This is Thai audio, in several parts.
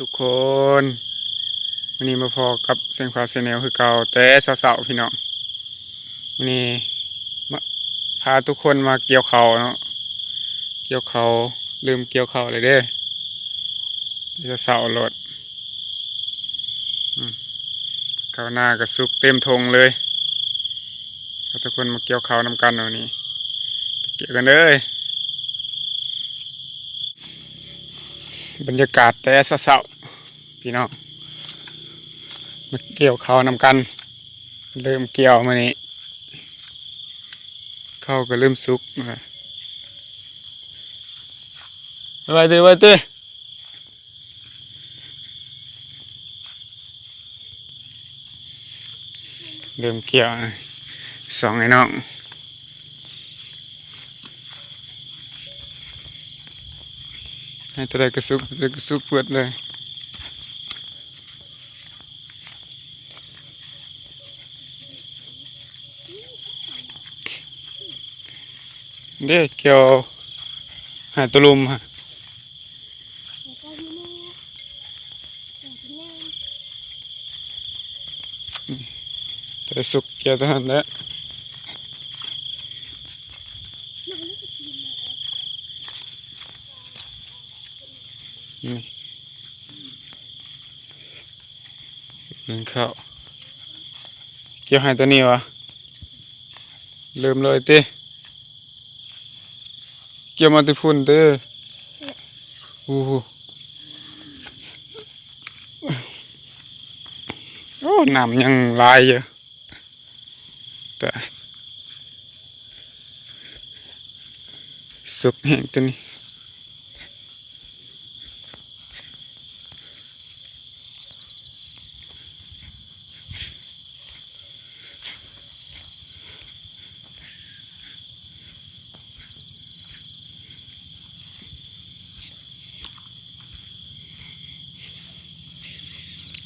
ทุกคนวันนี้มาพอกับเสียงฟ้าเซเนลคือเก่าแต่สาๆพี่น้องวันนี้มาพาทุกคนมาเกี่ยวเขาเนาะเกี่ยวเขาลืมเกี่ยวเขาเลยเด้จะเสาๆรถข้าวหน้ากระสุกเต็มทงเลยทุกคนมาเกี่ยวเขาวนำกันวันนี้เกี่ยวกันเลย บรรยากาศแต่เสาพี่น้องมาเกี่ยวเขานำกัน เริ่มเกี่ยวมานี้เข้าก็เริ่มสุกนะไว้ตีไว้ตีเริ่มเกี่ยวสองไอ้น้อง ให้ตัวใดกระซุกตัวใดกระซุกเปิดเลยเด้เกี่ยวหาตัวลุมฮะตัวใดสุกเกี่ยวตัวนั้นแหละ น้องนี่ก็กินมาแล้ว นี่ หนึ่งข้าวเกี่ยวให้ตัวนี้วะเริ่มเลยติเกี่ยวมาติพุ่นเด้ออู้หูโอ้น้ำยังลายอยู่แต่สุกแห้งตัวนี้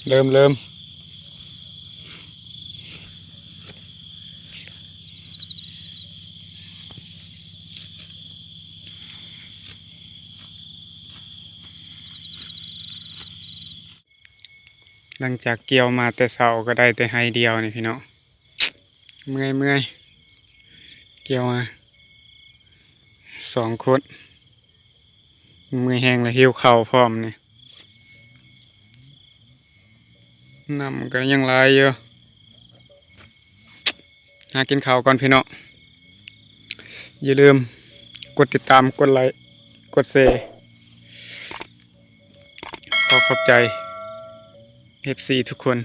เริ่มเริ่มหลังจากเกี่ยวมาแต่เสาก็ได้แต่ไฮเดียวนี่พี่น้องเมื่อยเมื่อยเกี่ยวมาสองคนมือแห้งแล้วหิวเข่าพร้อมนี่ย น้ำก็ยังลายอยู่หากินข้าวก่อนพี่น้องอย่าลืมกดติดตามกดไลค์กดแชร์ขอขอบใจเอฟซีทุกคน